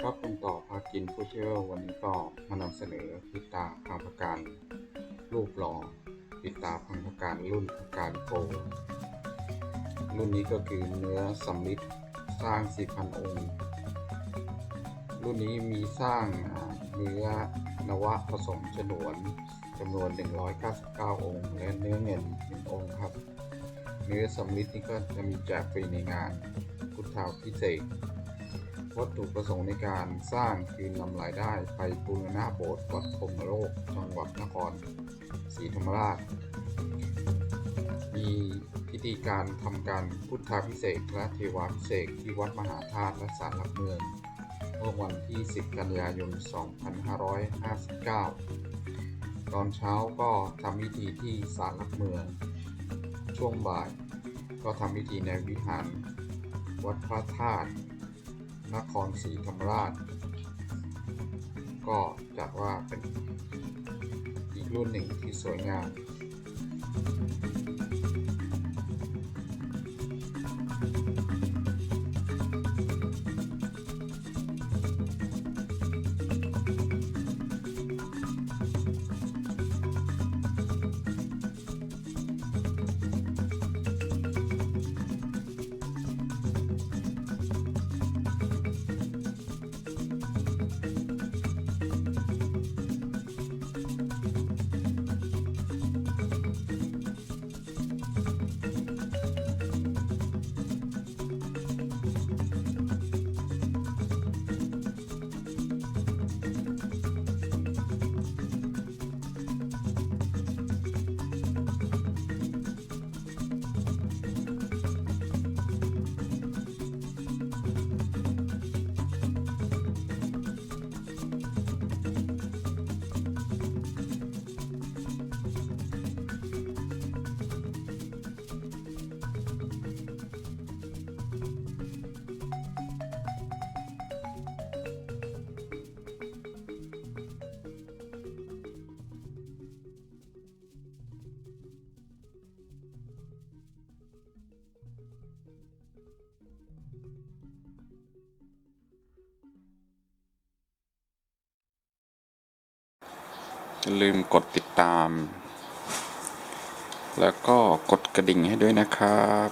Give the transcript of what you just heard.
ครับเป็นต่อพากินผู้เชี่ยววันนี้ก็มานำเสนอปิดตาพังพการรูปหล่อปิดตาพังพการรุ่นพการโก รุ่นนี้ก็คือเนื้อสำลิดสร้าง 4,000 องค์ รุ่นนี้มีสร้างเนื้อนวะผสมฉนวนจำนวน 199 องค์ และเนื้อเงิน1องค์ครับ เนื้อสำลิดนี่ก็จะมีแจกฟรีในงานพุทธาพิเศษ วัตถุประสงค์ในการสร้างคือนำรายได้ไปบูรณะโบสถ์วัดพรมโลกจังหวัดนครศรีธรรมราช มีพิธีการทำการพุทธาพิเศษและเทวาพิเศษที่วัดมหาธาตุและศาลหลักเมืองเมื่อวันที่ 10 กันยายน 2559 ตอนเช้าก็ทำพิธีที่ศาลหลักเมือง ช่วงบ่ายก็ทำพิธีในวิหารวัดพระธาตุ นครศรีธรรมราช ก็จัดว่าเป็นอีกรุ่นหนึ่งที่สวยงาม อย่าลืมกดติดตาม แล้วก็กดกระดิ่งให้ด้วยนะครับ